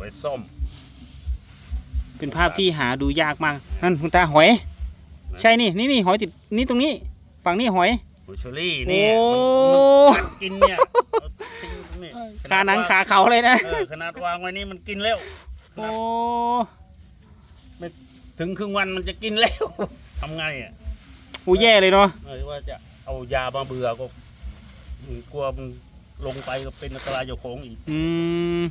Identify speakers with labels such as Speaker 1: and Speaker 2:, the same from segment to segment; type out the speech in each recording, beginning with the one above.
Speaker 1: ไว้ซ่อม
Speaker 2: เป็นภาพที่หาดูยากมาก นั่นคุณตาหอย ใช่นี่นี่นี่หอยติดนี่ตรงนี้ ฝั่งนี้หอย
Speaker 1: หอยเชอรี่เนี่ย
Speaker 2: โอ้
Speaker 1: มันมันกินเนี่ยเอาทิ้งตรงนี้
Speaker 2: ขาหนังขาเขาเลยนะ
Speaker 1: เออขนาดวางไว้นี่มันกินแล้ว
Speaker 2: โอ้
Speaker 1: ถึงครึ่งวันมันจะกินแล้วทำไงอะ
Speaker 2: โหแย่เลยเนาะ
Speaker 1: เออว่าจะเอายามาเบื่อก็อืมกลัวมันลงไปก็เป็นอันตรายเจ้าของอีก
Speaker 2: อืม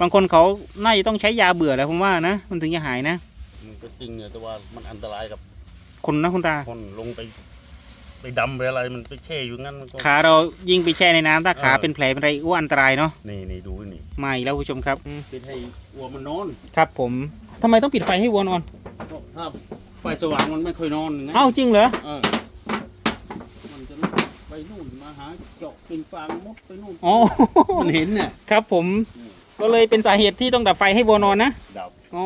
Speaker 2: บางคนเขาน่าจะต้องใช้ยาเบื่อแหล้วผมว่านะ มันถึงจะหายนะ
Speaker 1: มันก็จริงเนี่ยแต่ว่ามันอันตรายกับ
Speaker 2: คนนะคุณตา
Speaker 1: คนลงไป ไปดำไปอะไรมันไปแช่อยู่งั้นมันก็
Speaker 2: ขาเรายิ่งไปแช่ในน้ำถ้าขา
Speaker 1: เออ
Speaker 2: เป็นแผลเป็นอะไรอ้วอันตรายเนาะ
Speaker 1: นี่นี่ดูนี่
Speaker 2: มาอีกแล้วผู้ชมครับอืม
Speaker 1: ปิดให้วัวมันนอน
Speaker 2: ครับผมทำไมต้องปิดไฟให้วัวนอน
Speaker 1: ถ้าไฟสว่างมันไม่ค่อยนอนนะ
Speaker 2: เอ้าจริงเหรอ
Speaker 1: เออมันจะไปนู่นมาหาเจาะเป็นฟางมดไปนู่น
Speaker 2: อ๋อ
Speaker 1: มันเห็นเนี่ย
Speaker 2: ครับผม
Speaker 1: อืม
Speaker 2: ก็เลยเป็นสาเหตุที่ต้องดับไฟให้วัวนอนนะ
Speaker 1: ดับ
Speaker 2: อ๋อ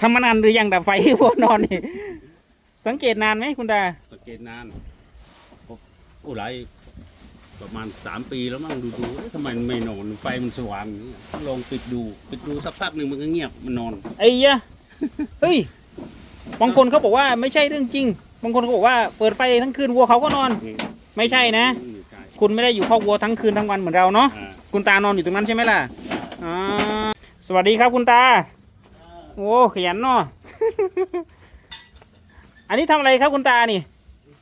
Speaker 2: ทำมานานหรือยังดับไฟให้วัวนอนนี่ สังเกตนานไหมคุณตา
Speaker 1: สังเกตนานโอ้หลายประมาณสามปีแล้วมั้งดูดูๆเอ๊ะทำไมมันไม่นอนไฟมันสว่างอย่างเงี้ยลองปิดดูปิดดูสักพักหนึ่งมันก็เงียบมันนอน
Speaker 2: ไอ้ยะเฮ้ยบางคนเขาบอกว่าไม่ใช่เรื่องจริง บางคนเขาบอกว่าเปิดไฟทั้งคืนวัวเขาก็นอน
Speaker 1: นี่
Speaker 2: ไม่ใช่นะ
Speaker 1: อืมใช่
Speaker 2: คุณไม่ได้อยู่คอกวัวทั้งคืนทั้งวันเหมือนเราเนาะ
Speaker 1: อ่า
Speaker 2: คุณตานอนอยู่ตรงนั้นใช่ไหมล่ะ อ่าสวัสดีครับคุณตา โอ้ขยันเนาะ อันนี้ทำอะไรครับคุณตานี่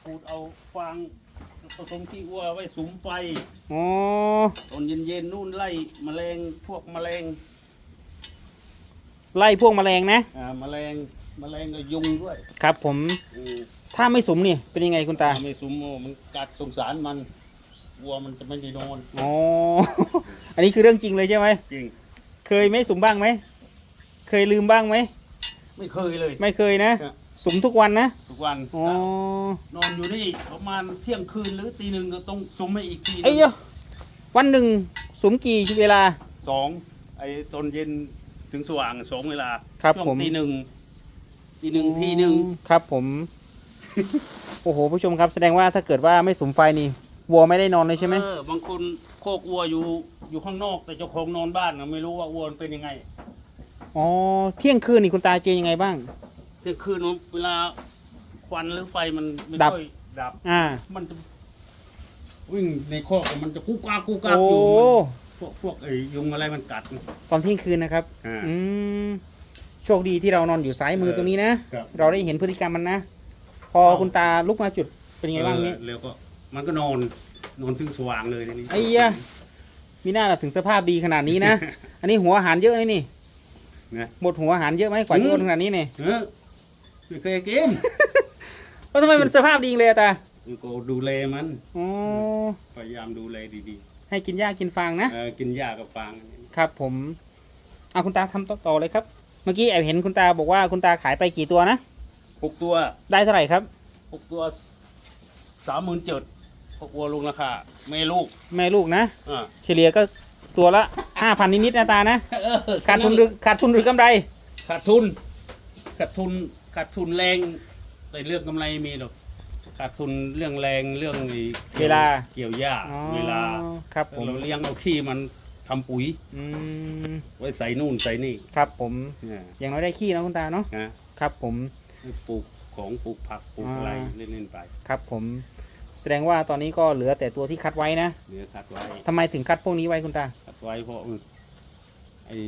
Speaker 1: ขูดเอาฟางผสมขี้วัวไว้สุมไฟ
Speaker 2: อ๋อ
Speaker 1: ตอนเย็นๆนู่นไล่แมลงพวกแมลง
Speaker 2: ไล่พวกแมลงนะ
Speaker 1: อ่าแมลงแมลงกับยุงด้วย
Speaker 2: ครับผม
Speaker 1: อืม
Speaker 2: ถ้าไม่สมนี่เป็นยังไงคุณตา
Speaker 1: ถ้าไม่สุมโอ้มันกัดสงสารมัน วัวมันจะไม่ได้นอน
Speaker 2: อ๋อ อันนี้คือเรื่องจริงเลยใช่ไหม
Speaker 1: จริง
Speaker 2: เคยไม่สมบ้างไหม เคยลืมบ้างไหม
Speaker 1: ไม่เคยเลย
Speaker 2: ไม่เคยนะ
Speaker 1: ครับ
Speaker 2: สมทุกวันนะ
Speaker 1: ทุกวัน
Speaker 2: อ๋อ
Speaker 1: นอนอยู่นี่ประมาณเที่ยงคืนหรือตีหนึ่งก็ต้องสุมให้อีกทีหนึ่ง
Speaker 2: ไอ้ยะวันหนึ่งสมกี่เวลา
Speaker 1: สองไอ้ตอนเย็นถึงสว่างสองเวลา
Speaker 2: ครับ
Speaker 1: ช่วง
Speaker 2: ผม
Speaker 1: ตีหนึ่งตีหนึ่งทีหนึ่ง
Speaker 2: ครับผม โอ้โหผู้ชมครับแสดงว่าถ้าเกิดว่าไม่สมไฟนี่ วัวไม่ได้นอนเลยใช่ไหม
Speaker 1: เออบางคนโคกวัวอยู่อยู่ข้างนอกแต่เจ้าของนอนบ้านน่ะไม่รู้ว่าวัวมันเป็นยังไง
Speaker 2: อ๋อเที่ยงคืนนี่คุณตาเจอยังไงบ้าง
Speaker 1: เที่ยงคืนเวลาควันหรือไฟมันไม่
Speaker 2: ดับ
Speaker 1: ค่อยดับ
Speaker 2: อ่า
Speaker 1: มันจะวิ่งในคอกมันจะกุกกักกุกกัก
Speaker 2: โอ้
Speaker 1: อยู่มันพวกพวกไอ้ยุงอะไรมันกัด
Speaker 2: ตอนเที่ยงคืนนะครับ
Speaker 1: อ่า
Speaker 2: อืมโชคดีที่เรานอนอยู่ซ้ายมือ
Speaker 1: เออ
Speaker 2: ตรงนี้นะ
Speaker 1: ครับ
Speaker 2: เราได้เห็นพฤติกรรมมันนะ พอคุณตาลุกมาจุดเป็นยังไงบ้างนี่
Speaker 1: เออแล้วก็ มันก็นอนนอนถึงสว่างเลยทีนี้
Speaker 2: ไอ้ยะมีหน้าล่ะถึงสภาพดีขนาดนี้นะ อันนี้หัวอาหารเยอะเลยนี่
Speaker 1: นะ
Speaker 2: หมดหัวอาหารเยอะไหมกว่าจะอ้วนขนาดนี้นี่
Speaker 1: เออไม่เคยกิน
Speaker 2: แล้วทำไมมันสภาพดีเลยอะตา
Speaker 1: มันก็ดูแลมัน
Speaker 2: อ๋อ
Speaker 1: พยายามดูแลดี
Speaker 2: ให้กินหญ้ากินฟางนะ
Speaker 1: ๆเออกินหญ้ากับฟาง
Speaker 2: ครับ ผมเอาคุณตาทำต่อต่อเลยครับ เมื่อกี้แอบเห็นคุณตาบอกว่าคุณตาขายไปกี่ตัวนะ
Speaker 1: หกตัว
Speaker 2: ได้เท่าไหร่ครับ
Speaker 1: หกตัวสามหมื่นเจ็ด หกวัวลงราคาแม่ลูก
Speaker 2: แม่ลูกนะ
Speaker 1: อ่า
Speaker 2: เฉลี่ยก็ตัวละห้าพันนิดๆนะตานะ
Speaker 1: เออ
Speaker 2: ขาดทุนหรือขาดทุนหรือกำไร
Speaker 1: ขาดทุนขาดทุนขาดทุนแรงแต่เรื่องกำไรมีหรอกขาดทุนเรื่องแรงเรื่องไอ้
Speaker 2: เวลา
Speaker 1: เกี่ยวหญ้า
Speaker 2: อ๋อ
Speaker 1: เวลา
Speaker 2: ครับผม
Speaker 1: เราเลี้ยงเอาขี้มันทำปุ๋ย
Speaker 2: อืม
Speaker 1: ไว้ใส่นู่นใส่นี่
Speaker 2: ครับผม
Speaker 1: เนี่ย
Speaker 2: อย่างน้อยได้ขี้นะคุณตาเนาะ
Speaker 1: นะครับ
Speaker 2: ผม
Speaker 1: ให้ปลูกของปลูกผักปลูก
Speaker 2: อ่า
Speaker 1: อะไรเล่นๆไป
Speaker 2: ครับผม แสดงว่าตอนนี้ก็เหลือแต่ตัวที่คัดไว้นะ
Speaker 1: เหลือคัดไว้
Speaker 2: ทำไมถึงคัดพวกนี้ไว้คุณตา
Speaker 1: คัดไว้เพราะเออไอ้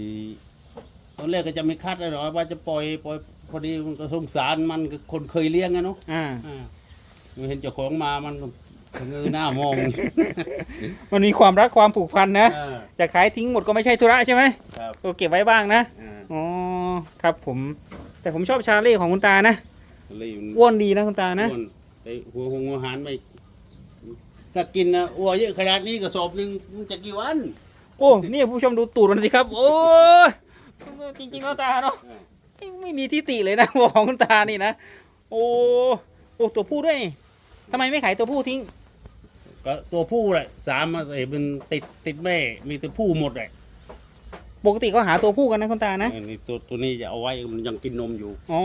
Speaker 1: ตอนแรกก็จะไม่คัดเลยหรอกว่าจะปล่อยปล่อยพอดีมันก็สงสารมันก็คนเคยเลี้ยงอะเนาะ
Speaker 2: อ่า
Speaker 1: อ่าเห็นเจ้าของมามันก็เงยหน้ามอง
Speaker 2: มันมีความรักความผูกพันนะ
Speaker 1: อ่า
Speaker 2: จะขายทิ้งหมดก็ไม่ใช่ธุระใช่ไหม
Speaker 1: ครับ
Speaker 2: ก็เก็บไว้บ้างนะ
Speaker 1: อ่า
Speaker 2: อ๋อครับผม แต่ผมชอบชาเล่ของคุณตานะ
Speaker 1: เลยมัน
Speaker 2: อ้วนดีนะคุณตานะ
Speaker 1: อ้วนไอ้หัวหงหัวหารไม่ ถ้ากินนะอ้วเยอะขนาดนี้กระสอบหนึ่งมันจะกี่วัน
Speaker 2: โอ้นี่ผู้ชมดูตูดมันสิครับ โอ้ยจริงๆแล้วตาเนาะ
Speaker 1: อ่า
Speaker 2: ไม่มีที่ติเลยนะหัวของคุณตานี่นะโอ้โอ้ตัวผู้ด้วยนี่ทำไมไม่ขายตัวผู้ทิ้ง
Speaker 1: ก็ตัวผู้แหละสามมาเอ้ยมันติดติดแม่มีตัวผู้หมดเลย
Speaker 2: ปกติก็หาตัวผู้กันนะคุณตานะ
Speaker 1: เออนี่ตัวตัวนี้จะเอาไว้มันยังกินนมอยู่
Speaker 2: อ๋อ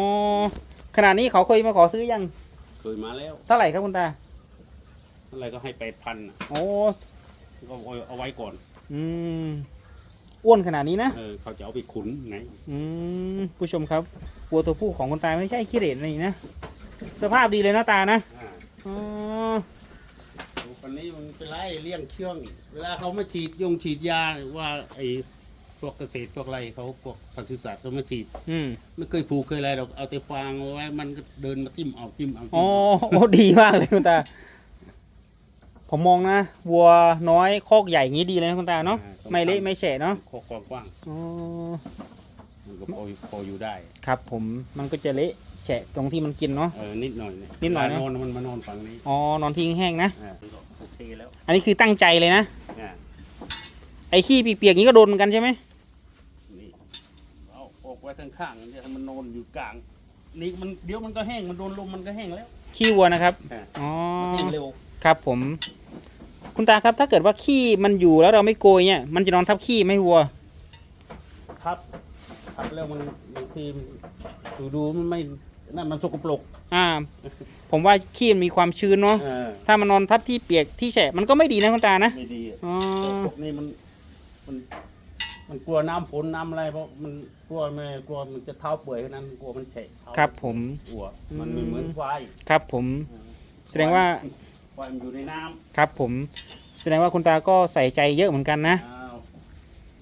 Speaker 2: ขนาดนี้เขาเคยมาขอซื้อยัง
Speaker 1: เคยมาแล้ว
Speaker 2: เท่าไหร่ครับคุณตา
Speaker 1: อะไรก็ให้แปดพัน
Speaker 2: โอ้
Speaker 1: ก็เอาเอาไว้ก่อน
Speaker 2: อืมอ้วนขนาดนี้นะ
Speaker 1: เออเขาจะเอาไปขุนไง
Speaker 2: อืมผู้ชมครับวัวตัวผู้ของคุณตาไม่ใช่ขี้เหร่นี่นะ สภาพดีเลยนะตานะ
Speaker 1: อ่า
Speaker 2: อ๋อ
Speaker 1: วันนี้มันเป็นไรเลี้ยงเชื่อง เวลาเขามาฉีดยงฉีดยาว่าไอ้พวกเกษตรพวกอะไรเขาพวกปศุสัตว์เขามาฉีด
Speaker 2: อืม
Speaker 1: ไม่เคยผูกเคยอะไรหรอกเอาแต่ฟางเอาไว้มันก็เดินมาจิ้มเอาจิ้มเอาจิ้
Speaker 2: อ๋อ
Speaker 1: มเอา
Speaker 2: โอ้ดีมากเลยคุณตา ผมมองนะวัวน้อยคอกใหญ่อย่างนี้ดีเลยนะคุณตาเนาะไม่เละไม่แฉะเนาะ
Speaker 1: คอกกว้าง
Speaker 2: อ๋อ
Speaker 1: ๆมันก็พอพออยู่ได้
Speaker 2: ครับผมมันก็จะเละแฉะตรงที่มันกินเนาะ
Speaker 1: เออนิดหน่อยเนี่ย
Speaker 2: นิดหน่อยนะ
Speaker 1: เวลานอนมันมานอนฝั่งนี้
Speaker 2: อ๋อนอนทิ้งแห้งนะ
Speaker 1: อ่าก็โอเคแล้ว
Speaker 2: อันนี้คือตั้งใจเลยนะ
Speaker 1: อ่า
Speaker 2: ไอ้ขี้เปียกๆอย่างนี้ก็โดนเหมือนกันใช่ไหม
Speaker 1: นี่เอาออกไว้ข้างๆเนี่ยให้มันนอนอยู่กลาง นี่มันเดี๋ยวมันก็แห้งมันโดนลมมันก็แห้งแล้ว
Speaker 2: ขี้วัวนะครับ
Speaker 1: อ่า
Speaker 2: อ๋อ
Speaker 1: มันแห้งเร็ว
Speaker 2: ครับผม คุณตาครับถ้าเกิดว่าขี้มันอยู่แล้วเราไม่โกยเนี่ยมันจะนอนทับขี้ไหม่วัว
Speaker 1: ทับทับแล้วมันบางทีดูดูๆมันไม่นั่นมันสกปรก
Speaker 2: อ่า ผมว่าขี้มันมีความชื้นเนาะ
Speaker 1: เออ
Speaker 2: ถ้ามันนอนทับที่เปียกที่แฉะมันก็ไม่ดีนะคุณตานะ
Speaker 1: ไม่ดีอะ
Speaker 2: อ๋อ
Speaker 1: พวกนี้มันมัน มันกลัวน้ำฝนน้ำอะไรเพราะมันกลัวไม่กลัวมันจะเท้าเปื่อยแค่นั้นกลัวมันแฉะเท้า
Speaker 2: ครับผม
Speaker 1: กลัวมันไม่เหมือนควาย
Speaker 2: ครับผม แสดงว่า
Speaker 1: ควายมันอยู่ในน้ำ
Speaker 2: ครับ ผมแสดงว่าคุณตาก็ใส่ใจเยอะเหมือนกันนะ
Speaker 1: อ้าว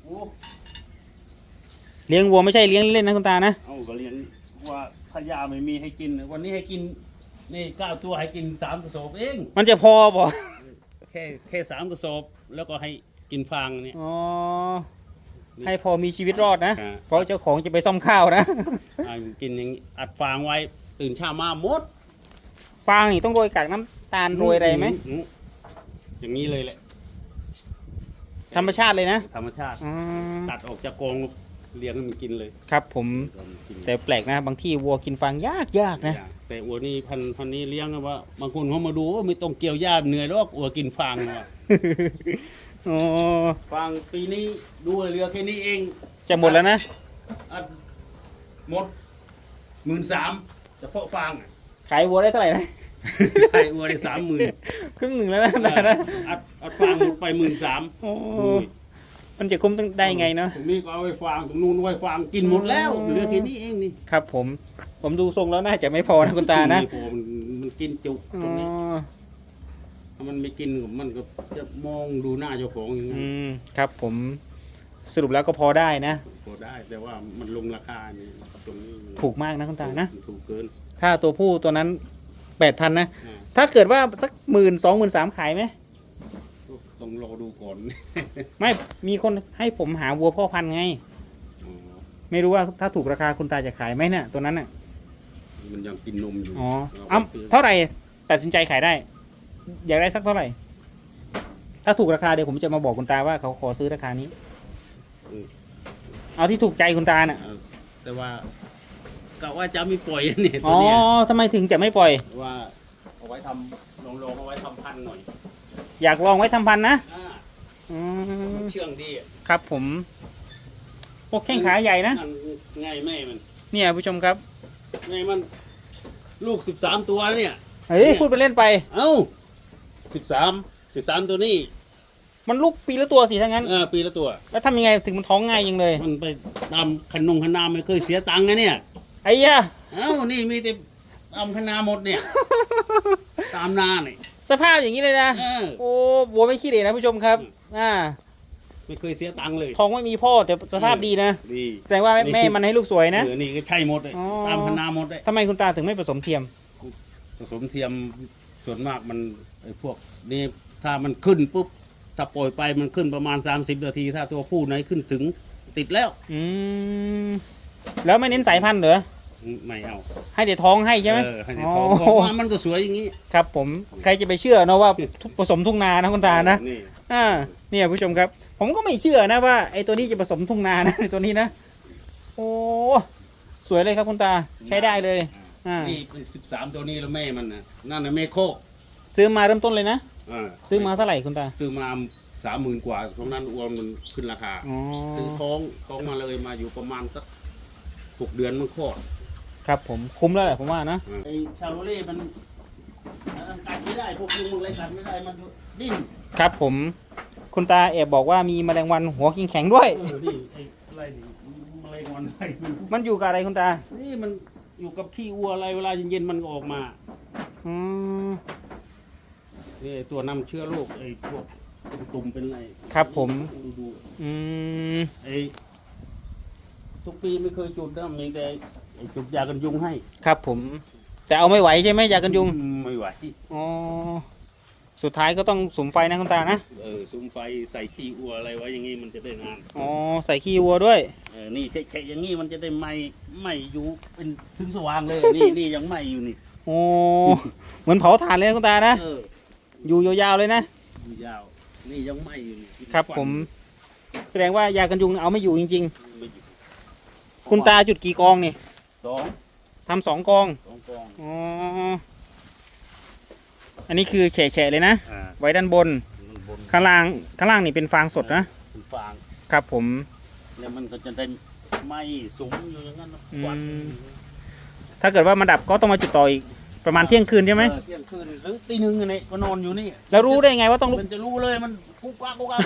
Speaker 1: โอ้
Speaker 2: เลี้ยงวัวไม่ใช่เลี้ยงเล่นนะคุณตานะ
Speaker 1: เอาก็เรียนว่าขยาไม่มีให้กิน วันนี้ให้กิน นี่เก้าตัวให้กินสามกระสอบเอง
Speaker 2: มันจะพอบ่
Speaker 1: แค่แค่สามกระสอบแล้วก็ให้กินฟางเนี่ย
Speaker 2: อ๋อให้พอมีชีวิตรอดนะ
Speaker 1: ครับ
Speaker 2: เพราะเจ้าของจะไปซ่อมข้าวนะ
Speaker 1: ให้มันกินอย่างนี้อัดฟางไว้ตื่นเช้ามาหมด
Speaker 2: ฟางนี่ต้องโรยกากน้ำ ตาลโรยอะไรไหม
Speaker 1: อือย่างนี้เลยแหละ
Speaker 2: ธรรมชาติเลยนะ
Speaker 1: ธรรมชาติ
Speaker 2: อ๋อ
Speaker 1: ตัดออกจากกรงเลี้ยงให้มันกินเลย
Speaker 2: ครับผม
Speaker 1: เอามันกิน
Speaker 2: แต่แปลกนะ บางที่วัวกินฟางยากยากนะ
Speaker 1: แต่อัวนี่พันพันนี้เลี้ยงนะว่าบางคนเขามาดูว่าไม่ต้องเกี่ยวหญ้าเหนื่อยหรอกอัวกินฟางว่ะ
Speaker 2: อ๋อ
Speaker 1: ฟางปีนี้ดูเรือแค่นี้เอง
Speaker 2: จะหมดแล้วนะ
Speaker 1: อัดหมดหมื่นสามเฉพาะฟางอะ
Speaker 2: ขายวัวได้เท่าไหร่นะ
Speaker 1: ใช่อัวได้สามหมื่น
Speaker 2: ครึ่งหนึ่งแล้วนะตานะ
Speaker 1: อัดอัดฟางหมดไปหมื่นสาม
Speaker 2: โอ้มันจะคุ้มตั้งได้ไงเนาะ
Speaker 1: ตรงนี้ก็เอาไว้ฟางตรงนู้นเอาไว้ฟางกินหมดแล้ว
Speaker 2: อ๋อ
Speaker 1: เหลือแค่นี้เองนี่
Speaker 2: ครับ ผม ผมดูทรงแล้วน่าจะไม่พอนะคุณตานะ
Speaker 1: โอ้มันมันกินจุก
Speaker 2: อ๋
Speaker 1: ตรงนี้
Speaker 2: อ
Speaker 1: ถ้ามันไม่กินมันก็จะมองดูหน้าเจ้าของอย่างนั้
Speaker 2: อื
Speaker 1: น
Speaker 2: มครับ ผมสรุปแล้วก็พอได้นะ
Speaker 1: พอได้แต่ว่ามันลงราคานี่ตรงนี้มัน
Speaker 2: ถูกมากนะคุณตานะ
Speaker 1: ถูกเกิน
Speaker 2: ถ้าตัวผู้ตัวนั้น แปดพันนะ
Speaker 1: อ่า
Speaker 2: ถ้าเกิดว่าสักหมื่นสองหมื่นสามขายไหม
Speaker 1: ต้องรอดูก่อน
Speaker 2: ไม่มีคนให้ผมหาวัวพ่อพันธุ์ไง
Speaker 1: อ๋อ
Speaker 2: ไม่รู้ว่าถ้าถูกราคาคุณตาจะขายไหมเนี่ยตัวนั้นอะ
Speaker 1: มันยังกินนมอยู่
Speaker 2: อ๋อ
Speaker 1: เรา
Speaker 2: เอ้า
Speaker 1: ไปซื้อ
Speaker 2: เท่าไหร่ตัดสินใจขายได้ อยากได้สักเท่าไหร่ ถ้าถูกราคาเดี๋ยวผมจะมาบอกคุณตาว่าเขาขอซื้อราคานี้
Speaker 1: อืม
Speaker 2: เอาที่ถูกใจคุณตาน่ะ
Speaker 1: เออแต่ว่า กะว่าจะไม่ปล่อยเนี่ยตั
Speaker 2: อ๋
Speaker 1: ว
Speaker 2: อ
Speaker 1: เนี้ย
Speaker 2: ทำไมถึงจะไม่ปล่อย
Speaker 1: ว่าเอาไว้ทำลองๆเอาไว้ทำพันธุ์หน่อย
Speaker 2: อยากลองไว้ทำพันธุ์นะ
Speaker 1: อ่า
Speaker 2: อืม
Speaker 1: มันเชื่องดีอะ
Speaker 2: ครับผมพวกแข้งขาใหญ่นะ
Speaker 1: นั่นไงแม่มัน
Speaker 2: เนี่ยผู้ชมครับ
Speaker 1: แม่มันลูกสิบสามตัวแล้วเนี่ย
Speaker 2: เฮ้ยพูดไปเล่นไป
Speaker 1: เอ้าสิบสามสิบสามตัวนี้
Speaker 2: มันลูกปีละตัวสิถ้างั้น
Speaker 1: เออปีละตัว
Speaker 2: แล้วทำยังไงถึงมันท้องง่ายยังเลย
Speaker 1: มันไปตามขนงขนามไม่เคยเสียตังค์นะเนี่ย
Speaker 2: ไอ้ยะ
Speaker 1: เอ้านี่มีแต่ตามคณาหมดเนี่ย ตามนาเนี่ย
Speaker 2: สภาพอย่างนี้เลยนะ
Speaker 1: เออ
Speaker 2: โอ้บัวไม่ขี้เหร่นะผู้ชมครับ อ่า
Speaker 1: ไม่เคยเสียตังค์เลย
Speaker 2: ท้องไม่มีพ่อแต่สภาพดีนะ
Speaker 1: ดี
Speaker 2: แสดงว่าแม่แม่มันให้ลูกสวยนะ
Speaker 1: เออนี่ก็ใช่หมดเลย
Speaker 2: อ๋อ
Speaker 1: ตามคณาหมดเลย
Speaker 2: ทำไมคุณตาถึงไม่ผสมเทียม
Speaker 1: ผสมเทียมส่วนมากมันไอ้พวกนี่ถ้ามันขึ้นปุ๊บ ถ้าปล่อยไปมันขึ้นประมาณ 30 นาที ถ้าตัวผู้ไหนขึ้นถึงติดแล้ว
Speaker 2: อืม แล้วไม่เน้นสายพันธุ์เหรอ
Speaker 1: ไม่เอา
Speaker 2: ให้แต่ท้องให้ใช่ไหม
Speaker 1: เออให้ในท้อง
Speaker 2: อ๋อ
Speaker 1: เพราะว่ามันก็สวยอย่างนี้
Speaker 2: ครับผมใครจะไปเชื่อเนอะว่าทุกผสมทุ่งนานะคุณตานะ
Speaker 1: นี่
Speaker 2: อ่าเนี่ยผู้ชมครับ ผมก็ไม่เชื่อนะว่าไอ้ตัวนี้จะผสมทุ่งนานะ ไอ้ตัวนี้นะ โอ้สวยเลยครับคุณตาใช้ได้เลยอ่า
Speaker 1: นี่เป็นสิบสามตัวนี้แล้วแม่มันนะนั่นนะแม่โคก
Speaker 2: ซื้อมาเริ่มต้นเลยนะ
Speaker 1: อ่า
Speaker 2: ซื้อมาเท่าไหร่คุณตา
Speaker 1: ซื้อมาสามหมื่นกว่าตรงนั้นอ้วนมันขึ้นราคา
Speaker 2: อ๋อ
Speaker 1: ซื้อท้องท้องมาเลยมาอยู่ประมาณสัก หกเดือนมันคลอด
Speaker 2: ครับผมคุ้มแล้วแหละผมว่านะ
Speaker 1: ไอ้ชาโรเล่มันมันกัดไม่ได้พวกยุงอะไรกัดไม่ได้มันดิ้น
Speaker 2: ครับผม คุณตาแอบบอกว่ามีแมลงวันหัวแข็งๆด้วย
Speaker 1: เออนี่ไอ้อะไรนี่แมลงวันอะไรมัน
Speaker 2: มันอยู่กับอะไรคุณตา
Speaker 1: นี่มันอยู่กับขี้วัวอะไรเวลาเย็นๆมันก็ออกมา
Speaker 2: อืม
Speaker 1: นี่ไอ้ตัวนำเชื้อโรคไอ้พวกเป็นตุ่มเป็นอะไร
Speaker 2: ครับผม
Speaker 1: ดูดู
Speaker 2: อืม
Speaker 1: ไอ้ ทุกปีไม่เคยจุดนะมีแต่ไอ้จุดยากันยุงให้
Speaker 2: ครับผม แต่เอาไม่ไหวใช่ไหมยากันยุง
Speaker 1: ไม่ไหว
Speaker 2: อ๋อสุดท้ายก็ต้องสุมไฟนะคุณตานะ
Speaker 1: เออซุ้มไฟใส่ขี้วัวอะไรไว้อย่างงี้มันจะได้นาน
Speaker 2: อ๋อใส่ขี้วัวด้วย
Speaker 1: เออนี่แฉะๆอย่างงี้มันจะได้ไหมไหมอยู่เป็นถึงสว่างเลย นี่นี่ยังไหมอยู่นี่
Speaker 2: โอ้เหมือนเผาถ่านเลยนะคุณตานะ
Speaker 1: เออ
Speaker 2: อยู่ยาวๆเลยนะ
Speaker 1: อยู่ยาว นี่ยังไหมอยู่นี่
Speaker 2: ครับผม แสดงว่ายากันยุงเอาไม่อยู่จริง
Speaker 1: ไม่อยู่
Speaker 2: ๆ คุณตาจุดกี่กองนี่
Speaker 1: สอง
Speaker 2: ทำสองกอง
Speaker 1: สองกอง
Speaker 2: อ๋ออันนี้คือแฉะๆเลยนะ
Speaker 1: อ่า
Speaker 2: ไว้ด้านบน
Speaker 1: มันบน
Speaker 2: ข้างล่างข้างล่างนี่เป็นฟางสดนะ
Speaker 1: เป็นฟาง
Speaker 2: ครับผม
Speaker 1: แล้วมันก็จะได้ไหมสุมอยู่อย่างนั้นนะ
Speaker 2: อืม
Speaker 1: ควัน
Speaker 2: ถ้าเกิดว่ามาดับก็ต้องมาจุดต่ออีกประมาณเที่ยงคืนใช่ไหม
Speaker 1: เออเที่ยงคืนหรือตีหนึ่งอันนี้ก็นอนอยู่นี่
Speaker 2: แล้วรู้ได้ไงว่าต้องลุก
Speaker 1: มันจะรู้เลยมันกุ๊กกักกุ๊กกัก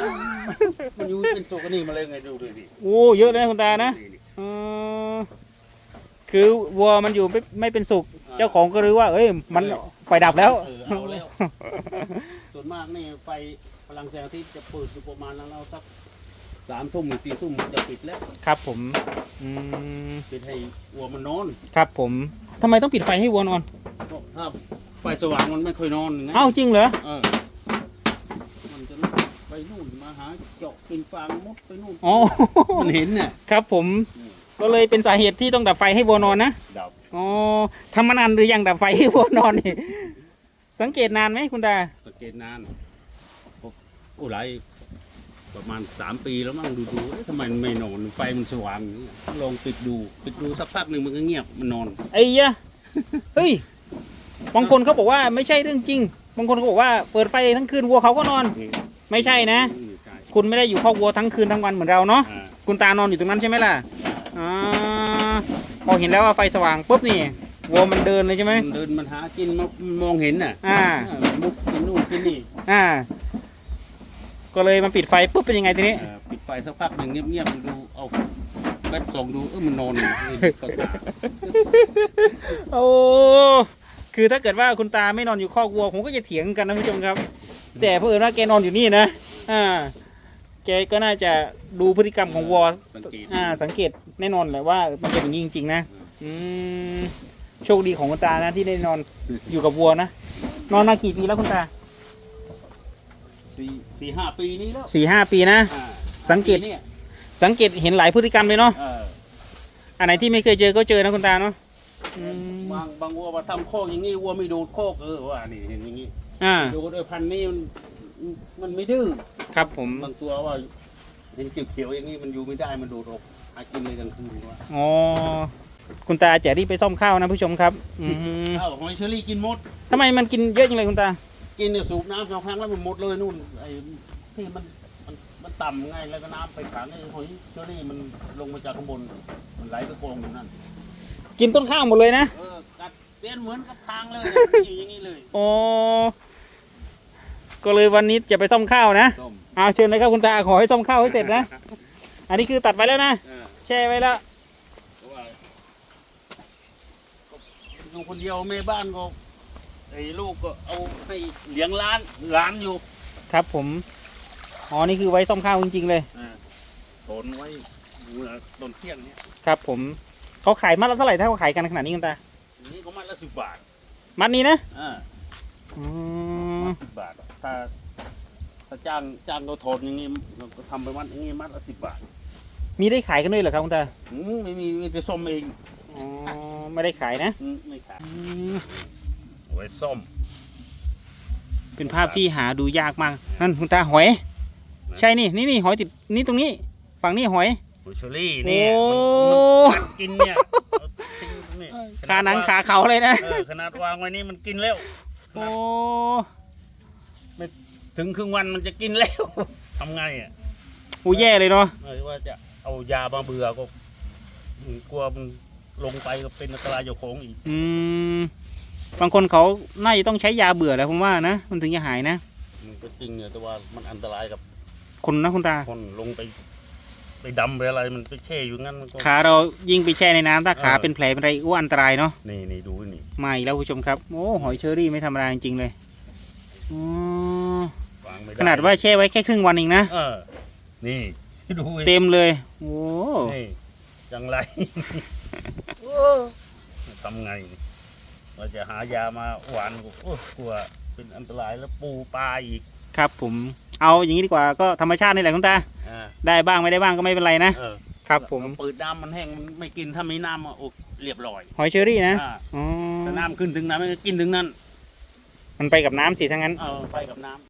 Speaker 1: มันอยู่เป็นสุกนี่มาเลยไงดูดูดิ
Speaker 2: โอ้เยอะเลยนะคุณตานะอ๋อ คือวัวมันอยู่ไม่ไม่เป็นสุข เจ้าของก็รู้ว่า เอ้ย มันไฟดับแล้ว
Speaker 1: เออเอาแล้ว ส่วนมากนี่ไฟพลังแสงอาทิตย์จะเปิดอยู่ประมาณนั้นเราสักสามทุ่มหรือสี่ทุ่มจะปิดแล้ว
Speaker 2: ครับผม อืม
Speaker 1: ปิดให้วัวมันนอน
Speaker 2: ครับผมทำไมต้องปิดไฟให้วัวนอน
Speaker 1: เพราะถ้าไฟสว่างมันไม่ค่อยนอนไง
Speaker 2: เอ้าจริงเหรอ
Speaker 1: เออมันจะไปนู่นมาหาเจาะกินฟางมดไปนู่น
Speaker 2: อ๋อ
Speaker 1: มันเห็นเนี่ย
Speaker 2: ครับผม ก็เลยเป็นสาเหตุที่ต้องดับไฟให้วัวนอนนะ
Speaker 1: ดับ
Speaker 2: อ๋อทำมานานหรือยังดับไฟให้วัวนอนนี่ สังเกตนานไหมคุณตา
Speaker 1: สังเกตนานโอ้หลายประมาณสามปีแล้วมั้งดูดูเอ๊ะทำไมมันไม่นอนไฟมันสว่างอย่างเงี้ยลองปิดดูปิดดูสักพักหนึ่งมันก็เงียบมันนอน
Speaker 2: ไอ้ยะเฮ้ยบางคนเขาบอกว่าไม่ใช่เรื่องจริงบางคนเขาบอกว่าเปิดไฟทั้งคืนวัวเขาก็นอน ไม่ใช่นะ
Speaker 1: ไม่ใช่
Speaker 2: คุณไม่ได้อยู่คอกวัวทั้งคืนทั้งวันเหมือนเราเนาะ
Speaker 1: อ่า
Speaker 2: คุณตานอนอยู่ตรงนั้นใช่ไหมล่ะ อ่าพอเห็นแล้วว่าไฟสว่างปุ๊บนี่วัวมันเดินเลยใช่ไหม
Speaker 1: มันเดินมันหากินมันมันมองเห็นน่ะ
Speaker 2: อ่า
Speaker 1: อ่า มันมุกกินนู่นกินนี่
Speaker 2: อ่า ก็เลยมาปิดไฟปุ๊บเป็นยังไงทีนี้
Speaker 1: เออปิดไฟสักพักหนึ่งเงียบๆดูเอาแบตส่องดูเออมันนอนอยู่ก็ตา
Speaker 2: โอ้คือถ้าเกิดว่าคุณตาไม่นอนอยู่คอกวัว ผมก็จะเถียงกันนะผู้ชมครับ แต่เพื่อนว่าแกนอนอยู่นี่นะ อ่า แกก็น่าจะดูพฤติกรรมของวัว
Speaker 1: สังเกต
Speaker 2: อ่าสังเกตแน่นอนแหละว่ามันเป็นอย่างนี้จริงๆนะ อืมโชคดีของคุณตานะที่ได้นอนอยู่กับวัวนะ นอนมากี่ปีแล้วคุณตา
Speaker 1: สี่สี่ห้าปีนี้แล้ว
Speaker 2: สี่ห้าปีนะ
Speaker 1: อ่า
Speaker 2: สังเกต
Speaker 1: ปีนี่ย
Speaker 2: สังเกตเห็นหลายพฤติกรรมเลยเนาะ
Speaker 1: เออ
Speaker 2: อันไหนที่ไม่เคยเจอก็เจอนะคุณตาเนาะอืม
Speaker 1: บางบางวัวมาทำโคอกอย่างนี้วัวไม่ดูดโคอกเออว่านี่เห็นอย่างนี้
Speaker 2: อ่า
Speaker 1: ดูด้วยพันธุ์นี้มัน มันไม่ดื้อ
Speaker 2: ครับผม
Speaker 1: บางตัวว่า เห็นเขียวๆอย่างนี้มันอยู่ไม่ได้มันดูดออกหากินเลยกลางคืนว่า
Speaker 2: อ๋อคุณตาจะรีบไปซ่อมข้าวนะผู้ชมครับอืม
Speaker 1: ข้าวหอยเชอรี่กินหมด
Speaker 2: ทำไมมันกินเยอะจังเลยคุณตา
Speaker 1: กินเนี่ยสูบน้ำสองครั้งแล้วมันหมดเลยนู่นไอ้ที่มันมันมันต่ำไงแล้วก็น้ำไปขังไอ้หอยเชอรี่มันลงมาจากข้างบนมันไหลไปกองอยู่นั่น
Speaker 2: กินต้นข้าวหมดเลยนะ
Speaker 1: เออกัดเตี้ยนเหมือนกับทางเลยนะอยู่อย่างนี้เลย
Speaker 2: อ๋อ ก็เลยวันนี้จะไปซ่อมข้าวนะ
Speaker 1: ส้ม
Speaker 2: เอาเชิญเลยครับคุณตาขอให้ซ่อมข้าวให้เสร็จนะ อันนี้คือตัดไปแล้วนะ
Speaker 1: เออ
Speaker 2: แช่ไว้แล้ว
Speaker 1: เพราะว่าก็อยู่คนเดียวแม่บ้านก็ไอ้ลูกก็เอาให้เลี้ยงร้านร้านอยู่
Speaker 2: ครับผม อ๋อ นี่คือไว้ซ่อมข้าวจริงๆเลย
Speaker 1: อ่าโนไว้เมื่อตอนเที่ยงเนี่ย
Speaker 2: ครับผม เขาขายมัดละเท่าไหร่ถ้าเขาขายกันขนาดนี้คุณตา
Speaker 1: ทีนี้ก็มัดละสิบบาท
Speaker 2: มัดนี้นะ
Speaker 1: อ่า
Speaker 2: อืม
Speaker 1: มัดสิบบาท ถ้าถ้าจ้างจ้างเราโทนอย่างงี้เราก็ทำไปมัดอย่างงี้มัดละสิบบาท
Speaker 2: มีได้ขายกันด้วยเหรอครับคุณตา
Speaker 1: อืมไม่มีมีแต่ส้มเอง
Speaker 2: อ๋อไม่ได้ขายนะ
Speaker 1: อืมไม่ขาย
Speaker 2: อืม
Speaker 1: เอาไว้ส้ม
Speaker 2: เป็นภาพที่หาดูยากมากนั่นคุณตาหอย ใช่นี่นี่นี่หอยติดนี่ตรงนี้ ฝั่งนี้หอย
Speaker 1: หอยเชอรี่เนี่ย
Speaker 2: โอ้
Speaker 1: มันมันกัดกินเนี่ยเอาทิ้งตรงนี้
Speaker 2: ขาหนังขาเขาเลยนะ
Speaker 1: เออขนาดวางไว้นี่มันกินแล้ว
Speaker 2: โอ้
Speaker 1: ถึงครึ่งวันมันจะกินแล้ว ทำไงอะ
Speaker 2: หูแย่เลยเนาะ
Speaker 1: เออว่าจะเอายามาเบื่อก็อืมกลัวมันลงไปก็เป็นอันตรายเจ้าของอีก
Speaker 2: อืมบางคนเขาน่าจะต้องใช้ยาเบื่อแหล้วผมว่านะมันถึงจะหายนะ
Speaker 1: มันก็จริงเนี่ยแต่ว่ามันอันตรายกับ
Speaker 2: คนนะคุณตา
Speaker 1: คนลงไป ไปดำไปอะไรมันไปแช่อยู่งั้นมันก็
Speaker 2: ขาเรายิ่งไปแช่ในน้ำถ้าขา
Speaker 1: เออ
Speaker 2: เป็นแผลเป็นอะไรอ้วนอันตรายเนาะ
Speaker 1: นี่นี่ดูนี่
Speaker 2: มาอีกแล้วคุณผู้ชมครับ โอ้หอยเชอรี่ไม่ธรรมดาจริงๆเลยอ๋อ
Speaker 1: วางไม่ได้
Speaker 2: ขนาดว่าแช่ไว้แค่ครึ่งวันเองนะ
Speaker 1: เออ นี่ดูนี่
Speaker 2: เต็มเลยโอ้
Speaker 1: นี่จังไรโอ้ทำไงนี่เราจะหายามาหวานก็โอ้กลัวเป็นอันตรายแล้วปูปลาอีก
Speaker 2: ครับผมเอาอย่างนี้ดีกว่าก็ธรรมชาตินี่แหละคุณตา
Speaker 1: อ่า
Speaker 2: ได้บ้างไม่ได้บ้างก็ไม่เป็นไรนะ
Speaker 1: เออ
Speaker 2: ครับผม
Speaker 1: เราเปิดน้ำมันแห้งมันไม่กินถ้ามีน้ำอะโอ้เรียบร้อย
Speaker 2: หอยเชอรี่นะ
Speaker 1: อ่า
Speaker 2: อ๋อ
Speaker 1: ถ้าน้ำขึ้นถึงน้ำมันก็กินถึงนั้น
Speaker 2: มันไปกับน้ำสิทั้งนั้น
Speaker 1: เออไปกับน้ำ